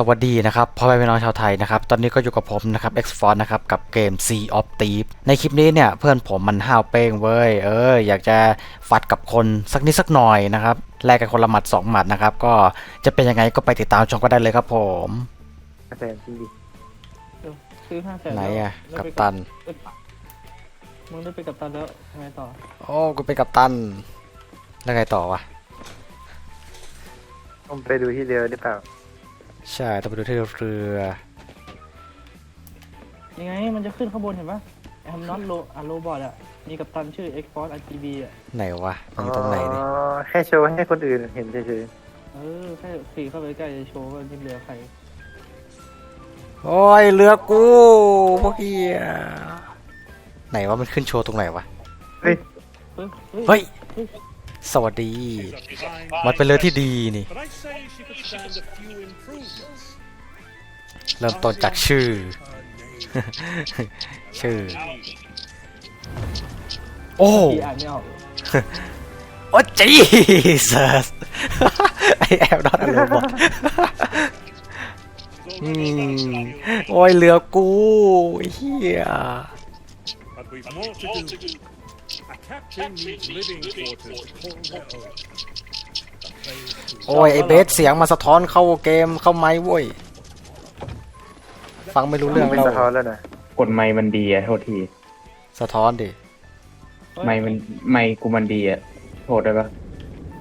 สวัสดีนะครับพ่อแม่พี่น้องชาวไทยนะครับ ตอนนี้ก็อยู่กับผมนะครับ X f o r นะครับ กับเกม Sea of Thieves ในคลิปนี้เนี่ย เพื่อนผมมันห้าวเป้งเว้ย เออ อยากจะฟัดกับคนสักนิดสักหน่อยนะครับ แลกกันคนละหมัดสองหมัดนะครับ ก็จะเป็นยังไงก็ไปติดตามชมก็ได้เลยครับผมแสนจริงดิซื้อห้าแสนไหนอะแล้วกับไปตันเอ้ยมึงได้ไปกับตันแล้วทำไงต่อ โอ้กูเป็นกับตัน แล้วไงต่อวะต้องไปดูที่เรือหรือเปล่า ใช่ต้องไปดูที่เรือ ยังไงมันจะขึ้นข้างบนเห็นปะแอมน็อตโลอะโรบอทอะมีกับตันชื่อ X Force RGB อะไหนวะมันอยู่ตรงไหนนี่อ๋อแค่โชว์ให้คนอื่นเห็นเฉยเออแค่ขี่เข้าไปใกล้จะโชว์ว่านี่เรือใครโอ้ยเรือกูพวกเฮียไหนวะมันขึ้นโชว์ตรงไหนวะๆเฮ้ยเฮ้ยเฮ้ยเฮ้ย สวัสดี มันเป็นเรือที่ดีนี่ But I say she could stand a few improvements. เริ่มต้นจากชื่อ ชื่อ โอ้ขี่อ่านไม่ออกโอ้จีสัสไอแอบดอทอะไรบอกอืมโอ้ยเรือกูเฮีย But we've more to do. A captain needs living quarters to call their own. The players too. โอ้ยไอเบสเสียงมาสะท้อนเข้าเกมเข้าไม้เว้ย ฟังไม่รู้เรื่องไม่เราสะท้อนแล้วนะ กดไมค์มันดีอะโทษที สะท้อนดิเฮ้ยไมค์มันไมค์กูมันดีอะโทษได้ปะ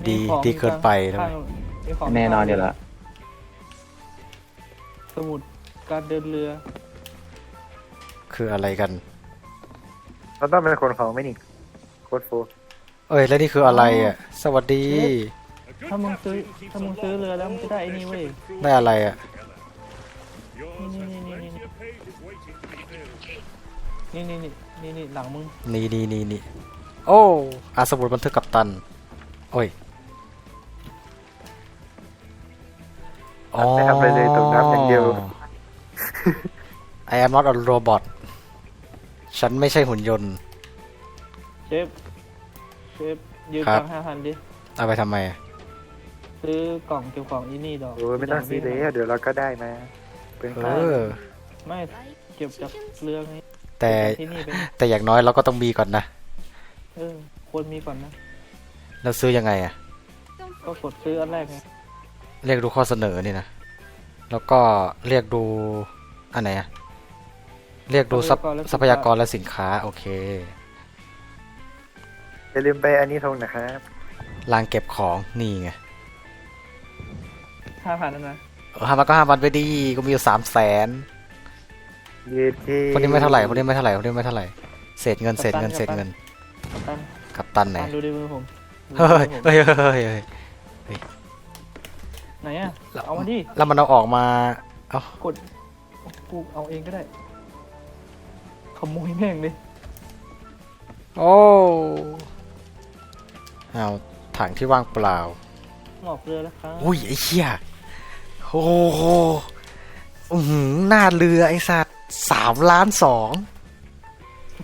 ดีมีของดีเกินไปทำไมข้างมีของแน่นอนอยู่ละสมุดการเดินเรือ คืออะไรกันเราต้องเป็นคนของไม่นี่ โคตรโฟเอ้ยแล้วนี่คืออะไรอะ สวัสดี A good ถ้ามึงซื้อ captain keeps ถ้ามึง a ซื้อ lot เรือ of แล้วมึงจะได้ไอ้นี่เว้ย crew ได้อะไรอะ Yours Nee, has nee, nee, plenty nee, of pages waiting to be filled. นี่นี่นี่นี่นี่หลังมึง นี่นี่นี่นี่โอ้อาสมุดบันทึกกับตัน โอ้ยไม่ทำอะไรเลยตกน้ำอย่างเดียว I am not a robot ฉันไม่ใช่หุ่นยนต์ เชฟ เชฟยืมครับ ตังห้าพันดิ เอาไปทำไมอะซื้อกล่องเก็บของอีนี่ดอกโอ้ยไม่ต้องซื้อเลยเดี๋ยวเราก็ได้มา เป็นเอค่าอไม่เก็บจากเรือไงแต่ที่นี่เป็นแต่อย่างน้อยเราก็ต้องมีก่อนนะเออควรมีก่อนนะ เราซื้อยังไงอะก็กดซื้ออันแรกไงเรียกดูข้อเสนอนี่นะแล้วก็เรียกดูอันไหนอะเรียกดูทรัพทรัพยากรและสินค้า โอเค อย่าลืมไปอันนี้ทงนะครับรางเก็บของนี่ไงห้าพันนั่นนะเออห้าพันก็ห้าพันไปดีก็มีอยู่สามแสนยืดที่คนนี้ไม่เท่าไหร่คนนี้ไม่เท่าไหร่คนนี้ไม่เท่าไหร่เศษเงินเศษเงินเศษเงินกัปตันกับตันไหนตันดูในมือผมดูเฮ้ยในมือผมเฮ้ยเฮ้ยเฮ้ยเฮ้ยไหนอะแล้วเอามาดิแล้วมันเอาออกมาเอากดกูเอาเองก็ได้ขโมยแม่งเลยโอ้ เอาถังที่ว่างเปล่าออกเรือแล้วครับอุ้ยไอ้เหี้ยโอ้โหอือหือหน้าเรือไอ้สัตว์สามล้านสอง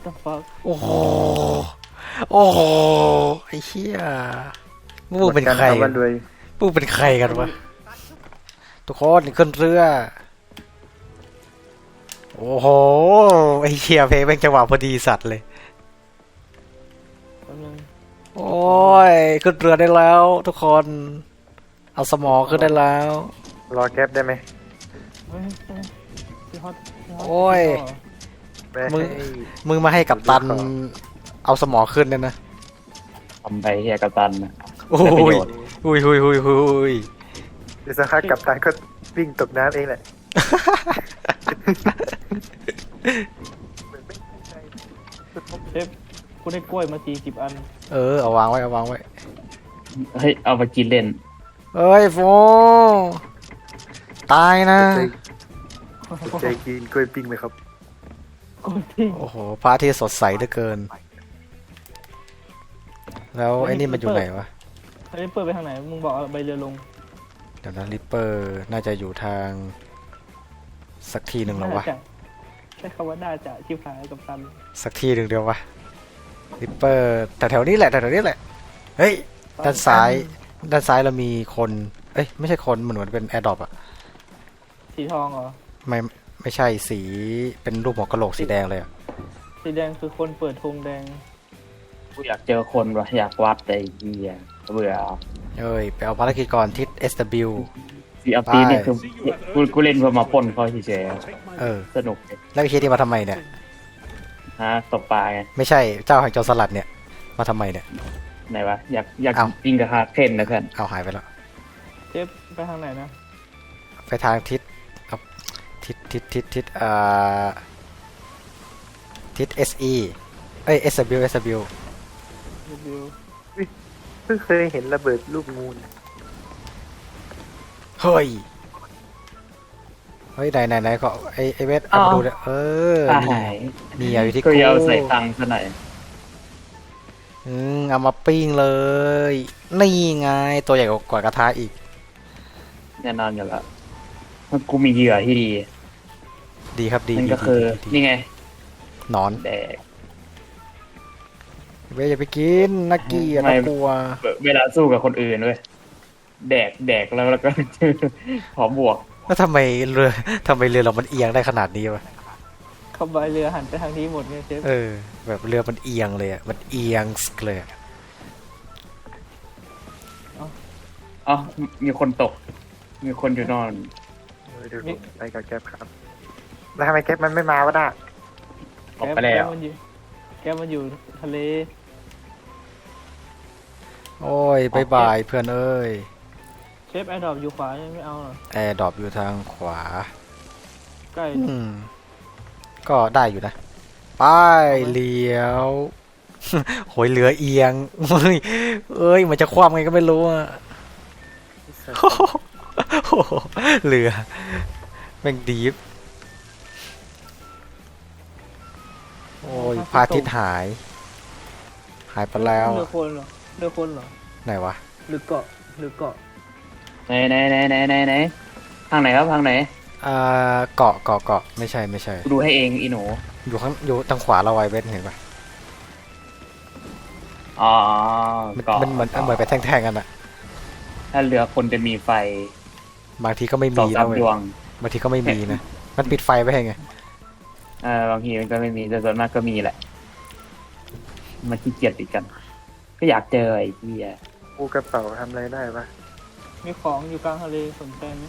ตัดฟักโอ้โหโอ้โหไอ้เหี้ยมึงเป็นใครหมดกักันนด้วยมึงเป็นใครกันวะทุกคนขึ้นเรือโอ้โหไอ้เหี้ยเพลงเป็นจังหวะพอดีสัตว์เลยแป๊บนึง โอ้ย ขึ้นเรือได้แล้วทุกคน เอาสมองขึ้นได้แล้ว รอแก๊ปได้ไหมเฮ้ยเฮ้ยพี่ฮอตพี่ฮตโอ้ยไม่มึง ให้ มึงมาให้กับตัน เอาสมองขึ้นเนี่ยนะ ทำไปเฮียกับตันนะโอ้ได้ประยโยชน์หุยหุยหุยหุยเดี๋ยวสักพักกับตันก็วิ่งตกน้ำเองแหละเชฟ กูได้กล้วยมาสี่สิบอัน เออเอาวางไว้เอาวางไว้ เฮ้ย เอาไปกินเล่น เอ้ยโฟตายนะใจใจกินกล้วยปิ้งไหมครับ กล้วยทิ้งโอ้โหพระอาทิตย์สดใสเหลือเกิน แล้วไอ้นี่มันอยู่ไหนวะอันนี้เปิดไปทางไหน มึงบอกเอาใบเรือลงเดี๋ยวนะริปเปอร์น่าจะอยู่ทาง สักทีหนึ่งแล้ววะ น่าจะใช้คำว่าน่าจะชิบหายกับตันสักทีหนึ่งเดียววะ ริปเปอร์แต่แถวนี้แหละแต่แถวนี้แหละ เฮ้ย ด้านซ้าย ด้านซ้ายเรามีคน เอ้ย ไม่ใช่คนเหมือนเหมือนเป็นแอร์ดรอปอะสีทองเหรอ ไม่ ไม่ใช่สี เป็นรูปหัวกะโหลกสีแดงเลยอะสีแดงคือคนเปิดธงแดง กูอยากเจอคนวะอยากวัดแต่ไอ้เหี้ยเบื่อเอ้ย ไปเอาภารกิจก่อนทิศ SW ซีอัพตีนี่คือกูกูเล่นเพื่อมาปล้นเขาเฉย Take my เออๆสนุกเลยแล้วไอ้เฮียนี่มาทำไมเนี่ย ฮะตบปลาไงไม่ใช่เจ้าแห่งโจรสลัดเนี่ย มาทำไมเนี่ย ไหนวะ อยากอยากเอ้ายิงกับฮาเคนนะเพื่อนเอาหายไปแล้วเชฟไปทางไหนนะไปทางทิศเอาทิศทิศทิศทิศเอ่อทิศ SE เอ้ย SW SW วิวเพิ่งเคยเห็นระเบิดลูกงูนเฮ้ย เฮ้ยไหนไหนไหนก็ไอไอเวทเอามาดูเลยเอออ่านี่หายนี่เอาอยู่ที่ก็กูยาวใส่ตังค์ซะหน่อยอืมเอามาปิ้งเลย นี่ไงตัวใหญ่กว่ากระทะอีก แน่นอนอยู่แล้วมันกูมีเหยื่อที่ดี ดีครับดีนั่นดีก็คือ ดีดีนี่ไงหนอนแดกเวยอย่าไปกินนักเกียร์ไม่ น่ากลัวเวลาสู้กับคนอื่นด้วยแดกแดกแล้วแล้วก็พร้อมบวก แล้วทำไมเรือทำไมเรือเรามันเอียงได้ขนาดนี้วะเข้าใบเรือหันไปทางนี้หมดไงเชฟเออ แบบเรือมันเอียงเลยอะมันเอียงสกเลยอะอ๋อมีคนตก มีคนอยู่นอน เดี๋ยวผมไปกับแก๊ปครับ แล้วทำไมแก๊ปมันไม่มาวะน่ะออกไปแล้วกมันอยู่แกมันอยู่ทะเล โอ้ยบายบายเพื่อนเอ้ย เชฟไอดอบอยู่ขวายังไม่เอาเหรอแอร์ดรอปอยู่ทางขวา ใกล้อืม ก็ได้อยู่นะ ไปเลี้ยว โหยเรือเอียงเฮ้ยเอ้ย มันจะคว่ำไงก็ไม่รู้อะ โอ้โหเรือแม่งดีฟโอ้ยพระอาทิตย์หาย หายไปแล้วเรือคนเหรอเรือคนเหรอไหนวะ หรือเกาะหรือเกาะ ไหนไหนไหนไหนไหนไหนทางไหนครับทางไหนอ่าเกาะเกาะเกาะไม่ใช่ไม่ใช่ กูดูให้เองอีหนูอยู่ข้างอยู่ทางขวาเราไวเวทเห็นปะอ๋อมันเกาะมันเหมือนเหมือนไปแท่งๆกันอะถ้าเรือคนจะมีไฟบางทีก็ไม่สอมีงนะสามเว้ยดวง บางทีก็ไม่มีนะ มันปิดไฟไว้ให้ไงเออบางทีมันก็ไม่มีแต่ส่วนมากก็มีแหละ มันขี้เกียจติดกัน ก็อยากเจอไอ้เหี้ยกูกระเป๋าทำอะไรได้ปะ มีของอยู่กลางทะเลสนใจไหม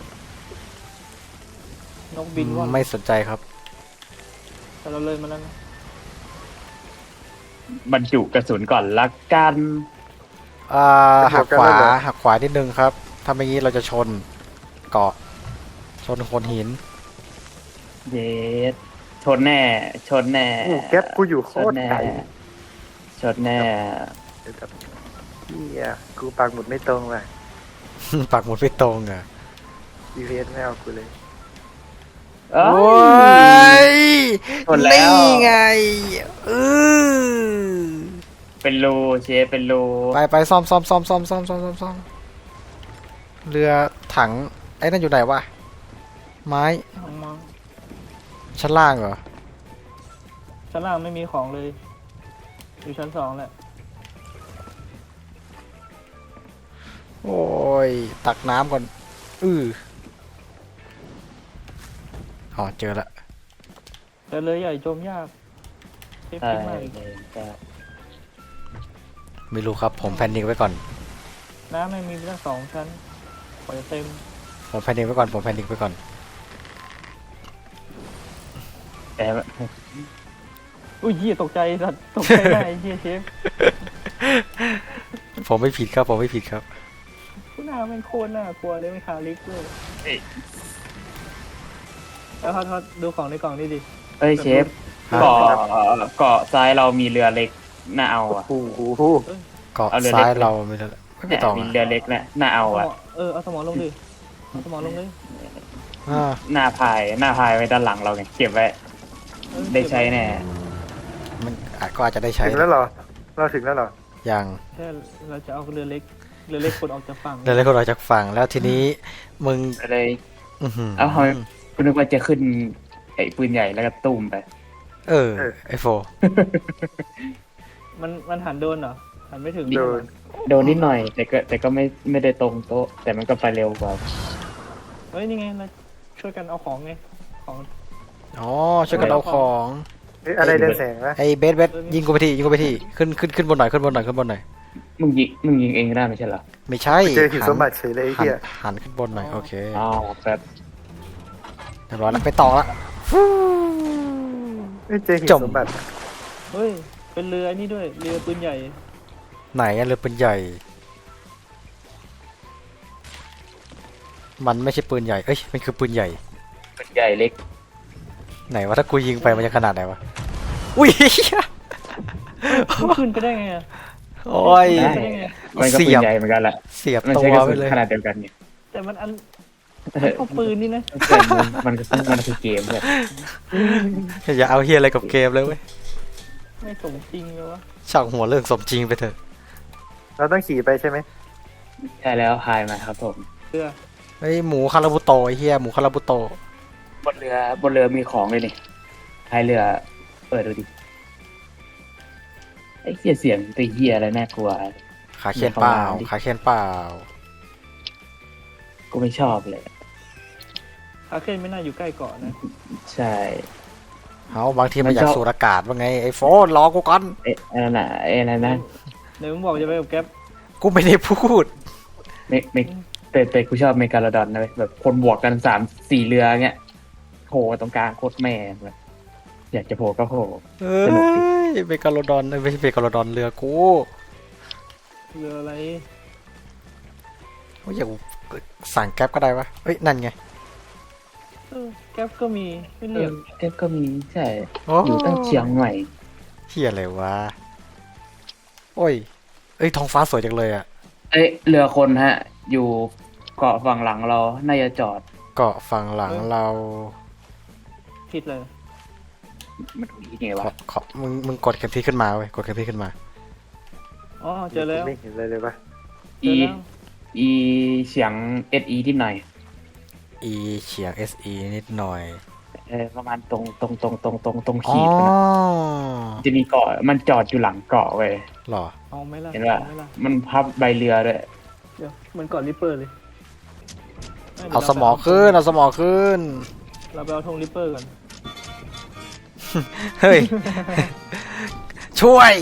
นกบินว่อนไม่สนใจครับ แต่เราเลยมาแล้วนะบรรจุกระสุนก่อนละกันอ่าหักขวาหักขวานิดนึงครับ ถ้าไม่งี้เราจะชนเกาะชนโคนหิน เยสชนแน่ ชนแน่กูแก๊ปกูอยู่โคชตนรแน่ไกลชนแน่เดี๋ยวแบบเฮียกูปากหมุดไม่ตรงว่ะ ปักหมุดไม่ตรงอะ GPS ไม่เอากูเลยเอ้โอ้ยยชนแล้วนี่ไงเออเป็นรูเชฟเป็นรูไปไปซ่อมซ่อมซ่อมซ่อมซ่อมซ่อมซ่อมซ่อมเรือถังไอ้นั่นอยู่ไหนวะไม้เอามาชั้นล่างเหรอชั้นล่างไม่มีของเลย อยู่ชั้นสองแหละ โอ้ย ตักน้ำก่อน อืออ๋อเจอละแต่เรือใหญ่จมยากเชฟใช่คิดมากใช่ไม่รู้ครับ ผมแพนนิ่งไว้ก่อน น้ำไม่มีตั้งสองชั้นกว่าจะเต็มผมแพนนิ่งไว้ก่อน ผมแพนนิ่งไว้ก่อนแต่อุ้ยเหี้ยตกใจสัตว์ตกใจได้เหี้ยเชฟผมไม่ผิดครับ ผมไม่ผิดครับผู้หน้า แม่งโคตรน่ากลัวเลยไม่คาลิกเลยเอ้ยแล้วเขาเขาดูของในกล่องนี่ดิ เอ้ยเชฟครับเกาะเกาะซ้ายเรามีเรือเล็กน่าเอาอะ โอ้โหเกาะเอาเรือซ้ายเล็กเราไม่ได้ไม่เนี่ยต้องมีอะเรือเล็กนะน่าเอาเอาอะหมอเออเอาสมองลงดิเอาสมองลงเลยอ่าหน้าพายหน้าพายไว้ด้านหลังเราไงเก็บไว้เออได้ใช้แน่มันอาจก็อาจจะได้ใช้ถึงแล้วเหรอ เราถึงแล้วเหรออย่างแค่เราจะเอาเรือเล็ก เรือเล็กคนออกจากฝั่ง เดินเลยคนออกจากฝั่งแล้วทีนี้มึงอะไรอื้อหือเอาทำไมคุณนึกว่าจะขึ้นไอ้ปืนใหญ่แล้วก็ตุ้มไป เออไอโฟมันมันหันโดนเหรอ หันไม่ถึงโดน โดนนิดหน่อย แต่ก็แต่ก็ไม่ไม่ได้ตรงโต๊ะ แต่มันก็ไปเร็วกว่า เฮ้ย นี่ไงเราชช่วยกันเอาของไง ของอ๋อช่วยกันเอาของเฮ้ยอะไรเรืองแสงวะไอ้เบสเบสยิงกูไปที่ยิงกูไปที่ขึ้นขึ้นขึ้นบนหน่อยขึ้นบนหน่อยขึ้นบนหน่อย มึงยิงมึงยิงเองก็ได้ไม่ใช่เหรอไม่ใช่เจอหินหันสมบัติเฉยเลยไอ้หันเหี้ยหันขึ้นบนหน่อยโอเคอ๋อแบบเรียบร้อยแล้วไปต่อละเฮ้ยเจอหินจม สมบัติเฮ้ย เป็นเรือนี่ด้วย เรือปืนใหญ่ ไหนอะเรือปืนใหญ่ มันไม่ใช่ปืนใหญ่ เอ้ย มันคือปืนใหญ่ เป็นใหญ่เล็กไหนวะถ้ากูยิงไปมันจะขนาดไหนวะ อุ้ย มันขึ้นไปได้ไงอะ โอ้ยขึ้นไปได้ไงมันก็เสีปืยนบใหญ่เหมือนกันแหละเสียบมันตัใช้วกระไปสุนเลย ขนาดเดียวกันเนี่ยแต่มันอันมันก็ปืนนี่นะแต่มันมันก็มันคือเกมแบบอย่าเอาเฮียอะไรกับเกมเลยเว้ยไม่สมจริงเลยวะช่างหัวเรื่องสมจริงไปเถอะ เราต้องขี่ไปใช่ไหมใช่แล้วพายมาครับผมเรือเฮ้ยหมูคาราบุโตะไอ้เฮียหมูคาราบุโตะบนเรือบนเรือมีของเลยนี่พายเรือ เปิดดูดิ ไอ้เหี้ยเสียงตัวเหี้ยอะไรน่ากลัว ขาเคียนเปล่ามีคำรามดิขาเคียนเปล่า กูไม่ชอบเลยคาเคนไม่น่าอยู่ใกล้เกาะนะ ใช่เอาบางทีมันอยากมันชอบสูดอากาศว่าไงไอ้โฟนรอกูก่อน เอ๊ะอันนั้นน่ะเอ๊ะอันนั้นนะเดี๋ยวมึงบอกจะไปกับแก๊ปกูไม่ได้พูดไม่ไม่แต่แต่กูชอบเมกาโลดอนนะเว้ยแบบคนบวกกันสามสี่เรือเงี้ยโผล่ตรงกลางโคตรแม่งเลย อยากจะโผล่ก็โผล่เอ้สนุกดิยเบกาโลดอนเอ้ยไม่ใช่เบกาโลดอนเรือกูเรืออะไรโอ้ยอยากสั่งแก๊ปก็ได้วะเฮ้ยนั่นไงเออแก๊ปก็มีไม่เอเรียอกแก๊ปก็มีใช่โอ้อยู่ตั้งเชียงใหม่เฮียอะไรวะโอ้ยเอ้ยท้องฟ้าสวยจังเลยอะเอ้ยเรือคนฮะ อยู่เกาะฝั่งหลังเราน่าจะจอด เกาะฝั่งหลังเราผิดเลย มันถูกยังไงวะขอมึงมึงกดแคมพีขึ้นมาเว้ยกดแคมพีขึ้นมา อ๋อเจอแล้วไม่เห็นเลยเลยปะอีอีเสียงเอสอีที่หน่อย e เฉียง se นิดหน่อยเออประมาณตรงตรงตรงตรงตรงตรงขีดนะจะมีเกาะมันจอดอยู่หลังเกาะเว้ยเหรอเอาไหมล่ะเห็นป่ะเอามันพับใบเรือด้วยเดี๋ยวเหมันก่อนริปเปอร์เลยเอาสมอขึ้นเอาสมอขึ้น เราไปเอาธงริปเปอร์ก่อน เฮ้ย ช่วย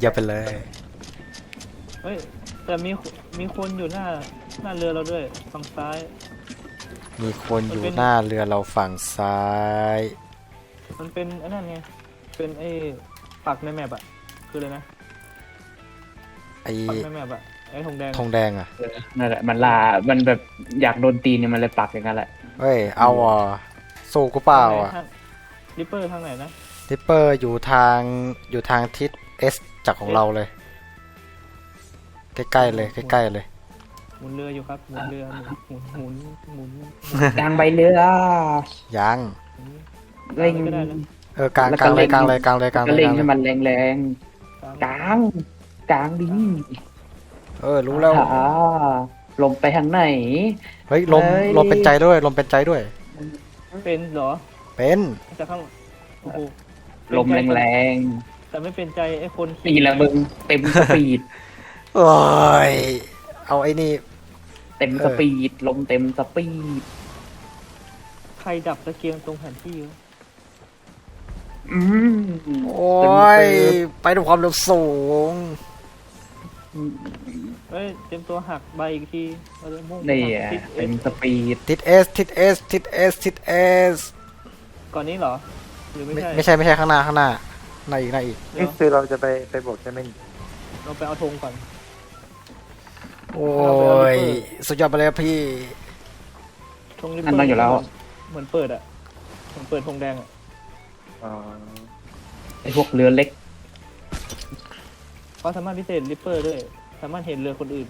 อย่าไปเลย เฮ้ย แต่มีมีคนอยู่หน้าหน้าเรือเราด้วยฝั่งซ้าย มีคนอยู่มันเป็นหน้าเรือเราฝั่งซ้าย มันเป็นอันนั้นไง เป็นไอ้ปักในแมปอะคืออะไรนะไอ้ปักในแมปอะไอ้ธงแดงธงแดงอะเออนั่นแหละมันลา มันแบบอยากโดนตีนเนี่ยมันเลยปักอย่างนั้นแหละ เฮ้ย เอาอะสู้กูเปล่าอะ ริปเปอร์ทางไหนนะริปเปอร์อยู่ทางอยู่ทางทิศเอสจากของเราเลย ใกล้ๆเลยใกล้ๆเลยหมุนเรืออยู่ครับหมุนเรือหมุนหมุนหมุนหมุนกลางใบเรือยังหมุนเร่งก็ได้นะเออกลางแล้วกก็ลางเลยเร่งกลางเลยกลางเลยกลางก็เลยเร่งกลางให้เลยมันแรงแรงๆกลางกลางดีเออรู้แล้วอ่าลมไปทางไหน เฮ้ยลมเฮ้ย ลมเป็นใจด้วยลมเป็นใจด้วย เป็นเหรอ เป็นจากข้างโอ้โหลมแรงแรงแต่ไม่เป็นใจไอ้คนๆนี่แหละมึงเต็มสปีด โอ้ยเอาไอ้นี่ เต็มเออสปีด ลมเต็มสปีด ใครดับตะเกียงตรงแผนที่วะอืมโอ้ยไปด้วยความเร็วสูง เฮ้ยเตรียมตัวหักใบอีกทีเราจะมุ่งนี่ไปอะทิศเอเต็มสสปีด ทิศเอสทิศเอสทิศเอสทิศเอส ก่อนนี้เหรอ หรือไม่ไม่ใช่ ไม่ใช่ไม่ใช่ข้างหน้าข้างหน้าหน้าอีกหน้าอีก เดี๋นี่ยวคือเราจะไปไปบวกใช่ไหมเราไปเอาธงก่อน โอ้ยสุดยอดไปเลยครับพี่ธงริปอันเปอนั้นร์อยู่แล้ว เหมือนเปิดอะเหมือนเปิดธงแดงอะอ๋อไอพวกเรือเล็กเขาสามารถพิเศษริปเปอร์ด้วย สามารถเห็นเรือคนอื่น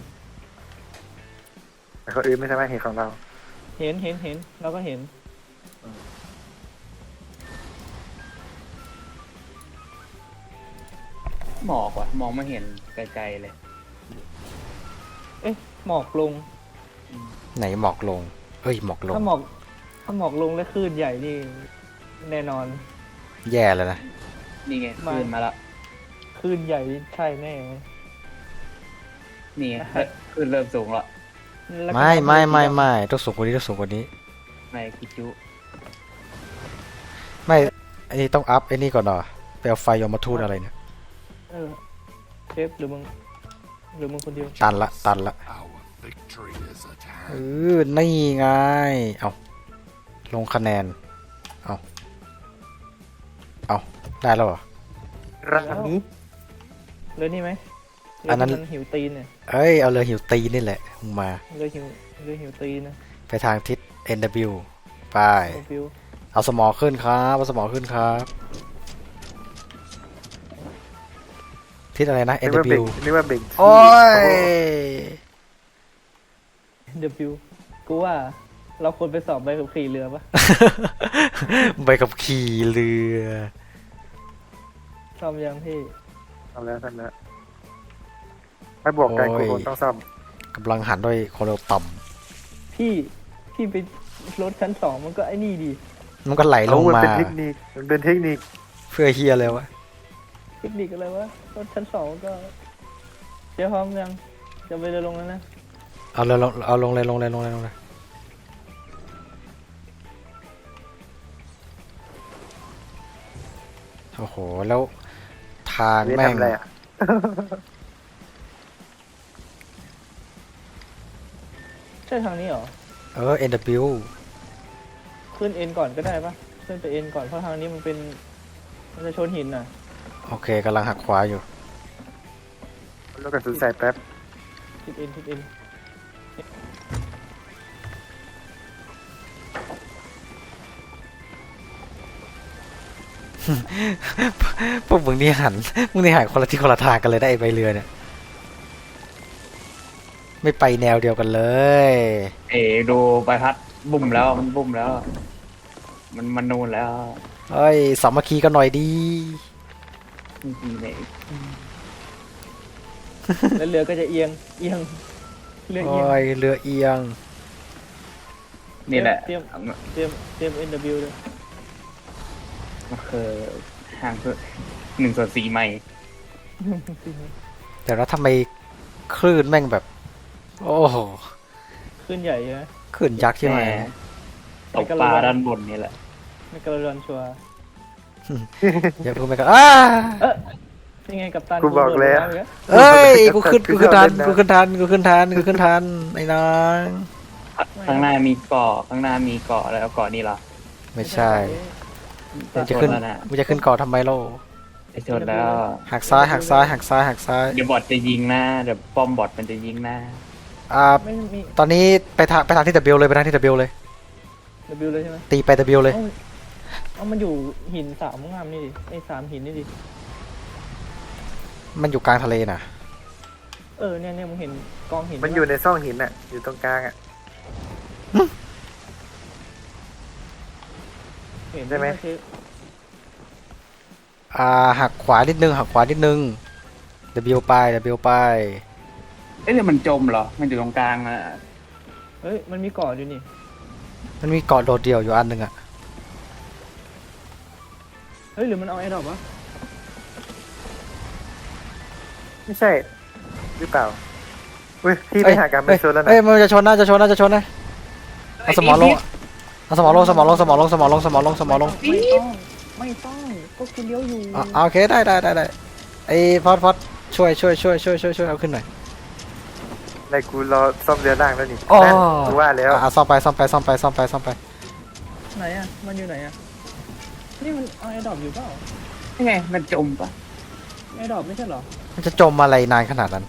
แต่คนอื่นไม่สามารถเห็นของเรา เห็นเห็นเห็นเราก็เห็น หมอกว่ะ มองไม่เห็นไกลๆเลย เอ๊ะหมอกลง ไหนหมอกลง เอ้ยหมอกลง ถ้าหมอก ถ้าหมอกลงและคลื่นใหญ่นี่แน่นอนแย่แล้วนะ นี่ไงมาขึ้นมาละคลื่นใหญ่นี่ใช่แน่ นี่ไงเฮ้ยขึ้นเริ่มสูงละแล้วก็ไม่ไม่ไม่สีดำไม่ต้องสูงกว่านี้ต้องสูงกว่านี้ในกิจุไม่ไอ้นี่ต้องอัพไอ้นี่ก่อนเหรอไปเอาไฟยมมาทูตอะไรเนี่ย เออเชฟหรือมึงหรือมึงคนเดียวตันละตันละ Our victory is at เอ hand. อนี่ไง เอาลงคะแนน เอาเอาได้แล้วเหรอ รักนี้เรือนี่ไหมเรือันนั้นที่มัหิวตีนเนี่ยเอ้ย เอาเรือหิวตีนนี่แหละมึงมาเรือหิวเรือหิวตีนนะไปทางทิศ NW ไป โอฟิวเอาสมอขึ้นครับเอาสมอขึ้นครับ ทิศอะไรนะ นึกว่าเบ่ง NW นึกว่าเบ่งโอ้ยเดบิวกูว่า เราควรไปสอบใบขับขี่เรือปะใบขับขี่เรือ สอบยังพี่ ทำแล้วทำแล้วไม่บอกกันกูคงต้องซ่อมกำลังหันด้วยความเร็วต่พี่ พี่ไปรถชั้นสองมันก็ไอ้นี่ดีำมันก็ไหลลเอางมันมา เป็นเทคนิคมันเป็นเทคนิค เพื่อเฮียเลยวะเทคนิคอะไรวะรถชั้นสองก็เดี๋ยวพร้อมยัง จะไปเรือลงแล้วนะ เอาเลยลงเอาลงเลยลงเลยลงเลยลงเลยโอ้โห แล้วทางนี่แม่งทำอะไรอะ ใช่ทางนี้เหรอ เออ NW ขึ้นเอ็นก่อนก็ได้ปะขึ้นไปเอ็นก่อนเพราะทางนี้มันเป็น มันจะชนหินน่ะ โอเคกำลังหักขวาอยู่ ลูกกระสุนใส่แป๊บทิศเอ็นทิศเอ็นพวกมึงนี่หัน มึงนี่หันคนละที่คนละทางกันเลยได้ไอ้ใบเรือเนี่ย ไม่ไปแนวเดียวกันเลย เอ๋ดูใบพัดบุ่มแล้วมันบุ่มแล้ว มันมันนูนแล้ว เฮ้ยสามัคคีกันหน่อยดี จริงๆเลยแล้วเรือก็จะเอียง เอียง เรือเอียง โอ้ยเรือเอียง นี่แหละเตรียม เตรียมเตรียม NW เลยมันคือห่างเพื่อหนึ่งส่วนสี่ไมล์แต่แล้วทำไมคลื่นแม่งแบบ โอ้โหขึ้นใหญ่ใช่ไหม คลื่นยักษ์ใช่ไหมตกปลาด้านบนนี่แหละ ไม่กระดอนชัวร์ อย่าพูดไปกันอ้าเออยังไงกับตันกูบอกแล้วโดดลงน้ำอีกเอ้ยกูขึ้นกูขึ้นทันกูขึ้นทันกูขึ้นทันกูขึ้นทันไอ้นางข้างหน้ามีเกาะข้างหน้ามีเกาะแล้วเกาะนี่เหรอไม่ใช่มึงจะขึ้นแล้วนะมึงจะขึ้นเกาะทำไมโลไอชนแล้วหักซ้ายหักซ้ายหักซ้ายหักซ้ายเดี๋ยวบอทจะยิงนะเดี๋ยวป้อมบอทมันจะยิงนะอ่าไม่มีตอนนี้ไปทางไปทางที่ W เลยไปทางที่ W เลย W เลยใช่ไหมตีไป W เลยเอ้า เอามันอยู่หินสามงามนี่ดิไอ้สามหินนี่ดิ มันอยู่กลางทะเลน่ะ เออเนี่ยเนี่ยมึงเห็นกองหินมันอยู่ในซ่องหินอะ อยู่ตรงกลางอะ เห็นใช่ไหม เชฟอ่าหักขวานิดนึงหักขวานิดนึง W ไป W ไป เอ๊ะเดี๋ยวมันจมเหรอ มันอยู่ตรงกลางอะเฮ้ยมันมีเกาะอยู่นี่มันมีเกาะโดดเดี่ยวอยู่อันหนึ่งอะ เฮ้ยหรือมันเอาไอ้ดอกวะไม่ใช่ หรือเปล่าเว้ยพี่ไม่หาการเป็นโซนแล้วนะเอ้ยมันจะชนนะจะชนนะจะชนนะเอาสมอลงเอาสมอลงสมอลงสมอลงสมอลงสมอลงสมอลงไม่ต้องไม่ต้องก็คือเลี้ยวอยู่อะอะโอเคได้ได้ได้ได้ไอ้พอดพอดช่วยช่วยช่วยช่วยช่วยช่วยเอาขึ้นหน่อยในกูรอซ่อมเรือล่างแล้วนี่อ๋อนั่นกูว่าแล้วอะอะซ่อมไปซ่อมไปซ่อมไปซ่อมไปซ่อมไปไหนอะมันอยู่ไหนอะ นี่มันเอาไอ้ดอกอยู่เปล่านี่ไง มันจมปะไอ้ดอกไม่ใช่เหรอมันจะจมอะไรนานขนาดนั้น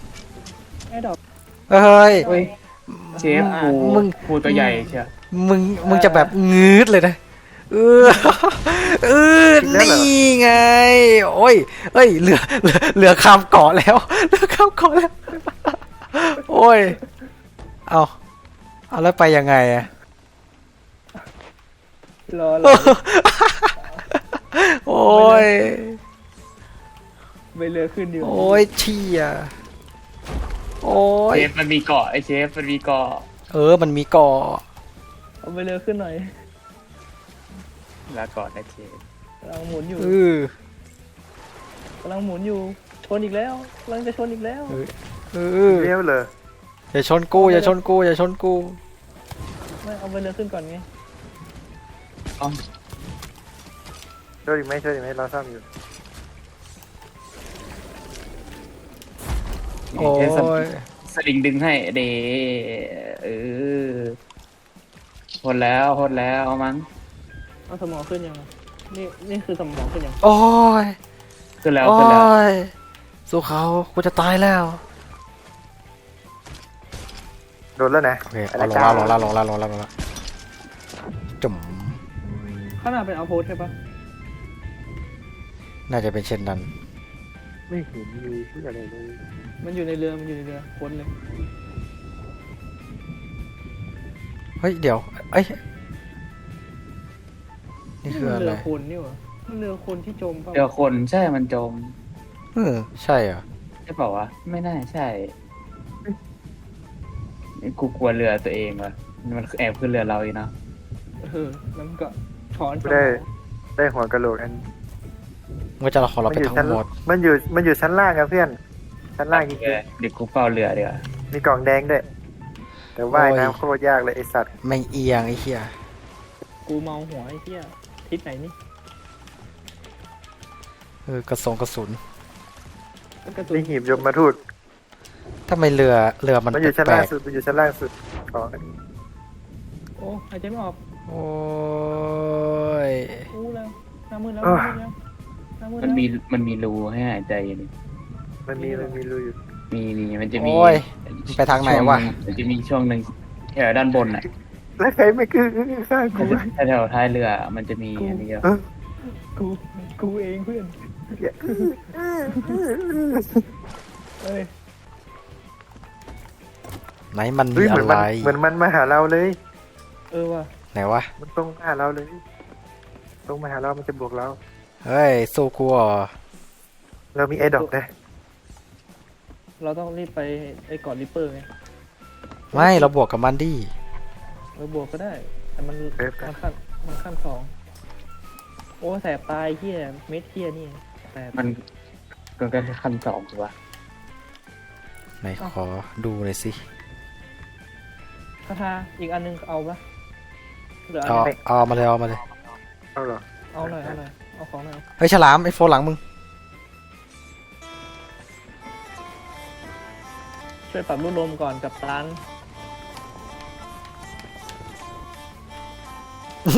ไอ้ดอกเฮ้ย เฮ้ยเชฟกูมึง กูตัวใหญ่เชียวมึง มึงจะแบบงืดเลยนะ เออเออนี่ไง โอ้ยเอ้ย เหลือ เหลือเหลือข้ามเกาะแล้ว เหลือข้ามเกาะแล้ว โอ้ย เอาเอาแล้วไปยังไงอะ รอรอ โอ้ยไปเรือขึ้นอยู่โอ้ยเชี่ยโอ้ย เชฟมันมีเกาะไอเชฟมันมีเกาะเออ มันมีเกาะเอาไปเรือขึ้นหน่อยแล้วเกาะนะเชฟกำลังหมุนอยู่เออ กำลังหมุนอยู่ ชนอีกแล้วกำลังจะชนอีกแล้ว เออเลี้ยวเลยอย่าชนกู อย่าชนกู อย่าชนกู ไม่เอาไปเรือขึ้นก่อนไง เอ้า ช่วยอีกไหมช่วยอีกไหมเราซ่อมอยู่โอ้ยสลิงดึงให้เดเออหดแล้วหดแล้วมั้งเอาสมองขึ้นยังไงนี่นี่คือสมองขึ้นยัง โอ้ยขึ้นแล้วโอ้ขึ้นแล้วยสู้เขากูจะตายแล้วโดนแล้วนะโอเคเอาลงแล้วลงแล้วลงแล้วลงแล้วลงแล้วจุ่มข้างหน้าเป็นเอาโพสใช่ปะ น่าจะเป็นเช่นนั้น ไม่เห็นมีผู้อะไรเลยมันอยู่ในเรือ มันอยู่ในเรือค้นเลย เฮ้ย เดี๋ยว เอ้ย นี่คือมัอะเรืไรอคนนี่หว่ามันเรือคนที่จมเปล่าเจอคนใช่มันจม เออ ใช่เหรอ ใช่เปล่าวะ ไม่น่าใช่นี่กูกลัวเรือตัวเองว่ะมันแอบขึ้นเรือเราอีกเนาะเออแล้วมันก็ถอนสมได้องได้หัวกะโหลกอัน มันจะละครเรามัไปอยู่ทั้ชั้นงหมด มันอยู่มันอยู่ชั้นล่างครับเพื่อนชั้นล่างจริงเดี๋ยวกูเฝ้าเรือเดี๋ยวาๆมีกล่องแดงด้วยแต่ว่ายโอ้ยน้ำโคตรยากเลยไอสัตว์ไม่เอียงไอ้เหี้ยกูเมาหัวไอ้เหี้ยทิศไหนนี่เออกระสงกระสุนแล้วกระสุนี่นหีบยมมาทูดถ้าไม่เรือเรือมันมันอยู่ชั้นแปลล่างกสุดมันอยู่ชั้นล่างสุดของโอ้หายใจไม่ออกๆโอ้ยอู้แล้วหน้ามืดแล้วหน้ามืดแล้ว หน้ามืดมันแล้วมีมันมีรูให้หายใจอยู่นี่มันมีมันมีรูอยู่มีมีมันจะมีโอ้ยมันไปทางไหนวะช่งมันจะมีช่วงหนึ่งแถวด้านบนอะแล้วใครไม่คือข้างกูวะถ้าแถวท้ายเรือมันจะมีอันนี้เยอะเออกูกูเองเพื่อนเอ้ยไหนมันเฮ้มียเหมือะอนไรมันเหมือนมันมาหาเราเลย เออว่ะไหนวะมันตรงมาหาเราเลย ตรงมาหาเรามันจะบวกเรา เฮ้ยสู้กูเหรอเรามีไอ้ดอกนะเราต้องรีบไปไอ้เกาะริปเปอร์ไงไม่เราบวกกับมันดิเออบวกก็ได้ แต่มันเอฟมันขั้นมันขั้นสองโอ้แสบตายเฮียเม็ดเฮียนี่แสบมันก็แค่ขั้นสองถูกปะไหนขอดูหน่อยสิคาถาอีกอันนึงเอาปะเหลืออันเอาไหนเอามาเลยเอามาเลยเอาเหรอเอาหน่อยเอาหน่อย เอาของหน่อยเฮ้ยฉลามไอ้โฟนหลังมึง ช่วยปรับรูปลมก่อนกับตัน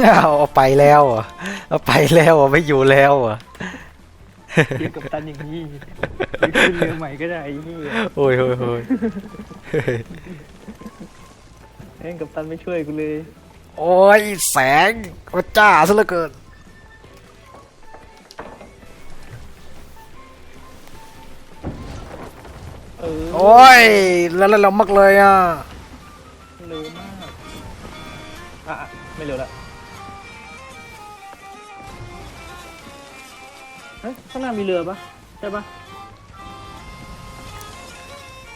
เอาเอาไปแล้วเหรอเอาไปแล้วเหรอไม่อยู่แล้วเหรอเรียกกับตันอย่างนี้หรือขึ้นเรือใหม่ก็ได้ไอ้นี่โอ้ยโอ้ยโอ้ยเอ็งกับตันไม่ช่วยกูเลย โอ้ยแสงพระจ้าซะเหลือเกิน โอ้ยแล้วแล้วเรามักเลยอะเร็วมากอะอะไม่เร็วละเฮ้ยข้างหน้ามีเรือปะใช่ปะ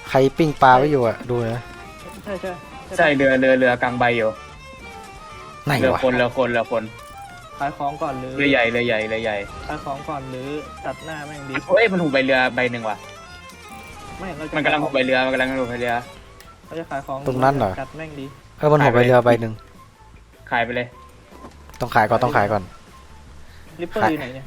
ใครปิ้งปลาไว้อยู่อะดูนะใช่ใช่ใช่เรือเรือเรือกลางใบอยู่ไหนเรือวะคนเรือคนเรือคนขายของก่อนหรือเรือใหญ่เรือใหญ่เรือใหญ่ขายของก่อนหรือตัดหน้าแม่งดีเฮ้ยมันถูกใบเรือใบหนึ่งว่ะ ไม่เราจะมันกำลังถูกใบเรือ มันกำลังถูกใบเรือ เราจะขายของตรงนั้นเหรอตัดแม่งดีเออมันหัวไปเรือใบหนึ่งขายไปเลยต้องขายก่อนต้องขายก่อน ริปเปอร์ขายอยู่ไหนเนี่ย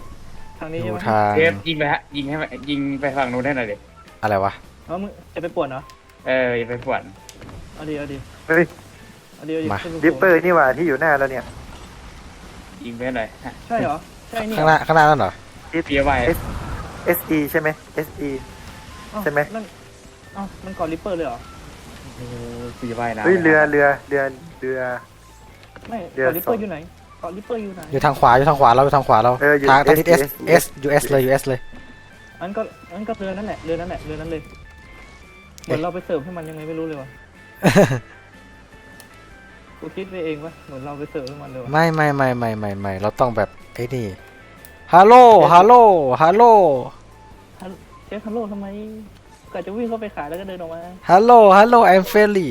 ทางนี้อใช่ยู่ไหมทางเทปยิงไปฮะ ยิงให้มันยิงไปฝั่งนู้นได้หน่อยดิอะไรวะเออมึงจะไปป่วนเหรอเอออย่าไปปวดเอาดีเอาดีเฮ้ยเอาดีเอาดีมาขึ้นดิปเปอร์นี่หว่าที่อยู่หน้าเราเนี่ยยิงไปหน่อยฮะใช่เหรอใช่นี่ข้างหน้าข้างหน้านั่นเหรอเพียไว้ SE ใช่ไหม SE อ้าว ใช่ไหม นั่นเอ้ามันก่อนริปเปอร์เลยเหรอ เออเพียไว้นะเฮ้ยเรือเรือเรือเรือ ไม่เดี๋ยวก่อนริปเปอสอร์ง อยู่ไหนก่อนริปเปอร์อยู่ไหน อยู่ทางขวาอยู่ทางขวาเราอยู่ทางขวาเราเอออยู่ทางทางทิศ S S S U S เลย U S เลย อันก็อันก็เรือนั่นแหละ เรือนั่นแหละ เรือนั้นเลย เหมือนเราไปเสิร์ฟให้มันยังไงไม่รู้เลยว่ะ กูคิดไปเองว่าเหมือนเราไปเสิร์ฟให้มันเลยว่ะ ไม่ไม่ไม่ไม่ไม่ไม่เราต้องแบบไอ้นี่ฮัลโหลฮัลโหลฮัลโหล เชฟฮัลโหลทำไมกะจะวิ่งเข้าไปขายแล้วก็เดินออกมา ฮัลโหล ฮัลโหล I'm friendly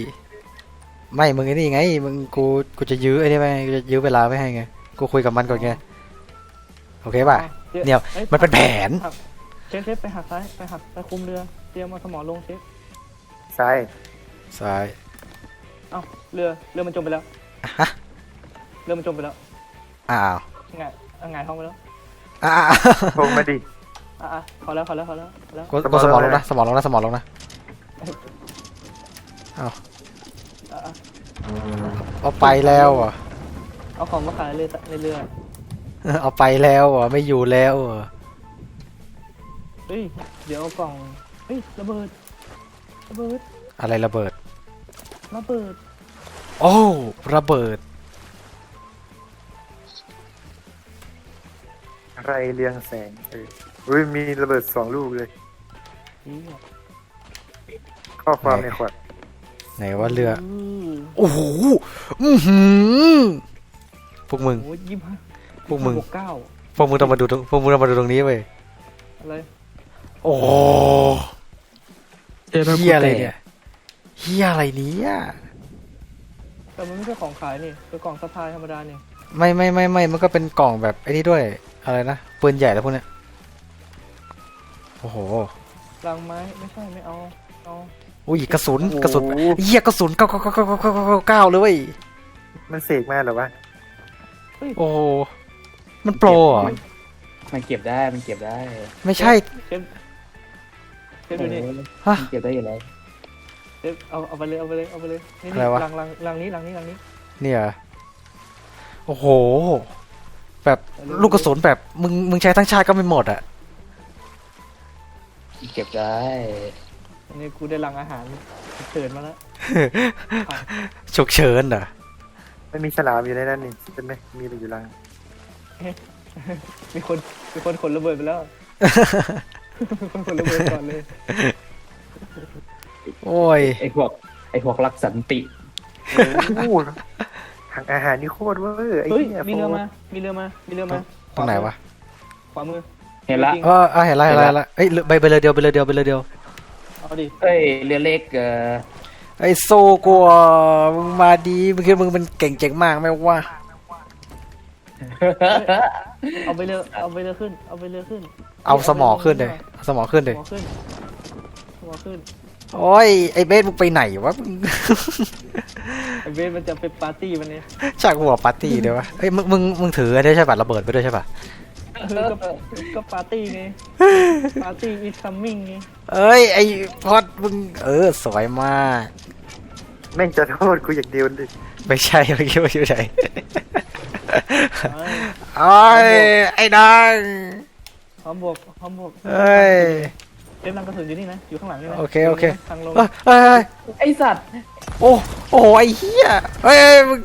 ไม่ มึงไอ้นี่ไง มึงกู กูจะยื้อไอ้นี่ไปกูจะยื้อเวลาไม่ให้ไง กูคุยกับมันก่อนไง โอเคป่ะดี๋วเนี่ยอ้มันเป็นแผน หักเชฟเชฟไปหักซ้าย ไปหักไปคุมเรือ เตรียมมาสมอลงเชฟซ้ายซ้าย เอ้าเรือ เรือมันจมไปแล้ว ฮะ เรือมันจมไปแล้วอ้าวไงเอาไงายท้องไปแล้ว อ้าว ลงมาดิ อะอะพอแล้วพอแล้วพอแล้วพอแล้วกดกดสมองลงนะสมองลงนะสมองลงนะอะอะเอาไปแล้วเหรอะเอาของมาขายเรือในเรือเอาไปแล้วเหรอะไม่อยู่แล้วเหรอเฮ้ยเดี๋ยวเอากล่องเฮ้ยระเบิดระเบิดอะไรระเบิด ระเบิดโอ้ระเบิดอะไรเรียงแสงเออ อุ้ยมีระเบิดสองลูกเลยเหี้ยข้อความในขวดไหนว่าเรืออือโอ้โหอือหือพวกมึง โอ้ยยี่สิบห้าพวกมึงบวกเก้าพวกมึงต้องมาดูตรงพวกมึงต้องมาดูตรงนี้เว้ยอะไรโอ้โหเจอแล้วเฮียอะไรเนี่ยเฮียอะไรเนี้ยแต่มันไม่ใช่ของขายนี่เป็นกล่องสะพายธรรมดานี่ไม่ไม่ไม่ไม่มันก็เป็นกล่องแบบไอ้นี่ด้วย อะไรนะปืนใหญ่แล้วพวกเนี้ย โอ้โหลังไม้ไม่ใช่ไม่เอาเอาอุ้ยกระสุนกระสุนเหี้ยกระสุนเก้าเก้าเก้าเก้าเก้าเก้าเก้าเลยมันเสกแม่หรอวะโอ้มันโปรอมันเก็บได้มันเก็บได้ไม่ใช่เชฟเชฟดูนี่ฮะเก็บได้อยู่แล้วเอาเอาไปเลยเอาไปเลยเอาไปเลยนี่นี่ลังลังลังนี้ลังนี้ลังนี้ เนี่ยโอ้โห แบบลูกกระสุนแบบมึงมึงใช้ทั้งชาติก็ไม่หมดอะ เก็บได้อันนี้กูได้รังอาหารเฉินมาแล้วฉุกเฉินเหรอไม่มีฉลามอยู่ในนั้นนี่ใช่ไหมมีอะไรอยู่ลังมีคนมีคนขนระเบิดไปแล้วมีคนขนระเบิดก่อนเลย โอ้ยไอ้พวกไอ้พวกรักสันติโอ้โหทางอาหารนี่โคตรเวอร์ไอ้เฮ้ยเนี่ยมีเรือมา มีเรือมา มีเรือมาตรงไหนวะ ขวามือ เห็นละจริงเออเออเห็นแล้วเห็นแล้วเห็นแล้วเอ้ยเรือไปไปเลยเดียวไปเลยเดียวไปเลยเดียวเอาดิเอ้ยเรือเล็กเออไอ้โซกัวมึงมาดีมึงคิดว่ามึงเป็นเก่งเจ๋งมากไหมวะเอาไปเรือเอาไปเรือขึ้น เอาไปเรือขึ้น เอาสมองขึ้นเลยเอาสมองขึ้นสเลยมองขึ้นสมองขึ้นโอ้ยไอ้เบสมึงไปไหนวะมึงไอเบสมันจะไปปาร์ตี้วันนี้จากหัวปาร์ตี้เดี๋ยววะเอ้ยมึงมึงมึงถืออันนี้ใช่ป่ะระเบิดไปด้วยใช่ป่ะ เออก็ก็ปาร์ตี้ไง ปาร์ตี้ is coming ไง เอ้ย ไอ้พอดมึง เออ สวยมาก แม่งจะโทษกูอย่างเดียวดิไม่ใช่เมื่อกี้ว่าอยู่ไหนเอ้ยโอ้ยไอ้นางพร้อมบวกพร้อมบวกเอ้ย เต็มรังกระสุนอยู่นี่นะ อยู่ข้างหลังนี่นะโอเคโอเค ทางลงเอ้ยเอ้ยเอ้ยไอ้สัตว์โอ้โอ้โหไอ้เหี้ยเฮ้ยเฮ้ยมึง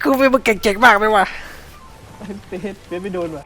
คือมึงเก่งๆมากไหมวะเบสเบสไม่โดนว่ะ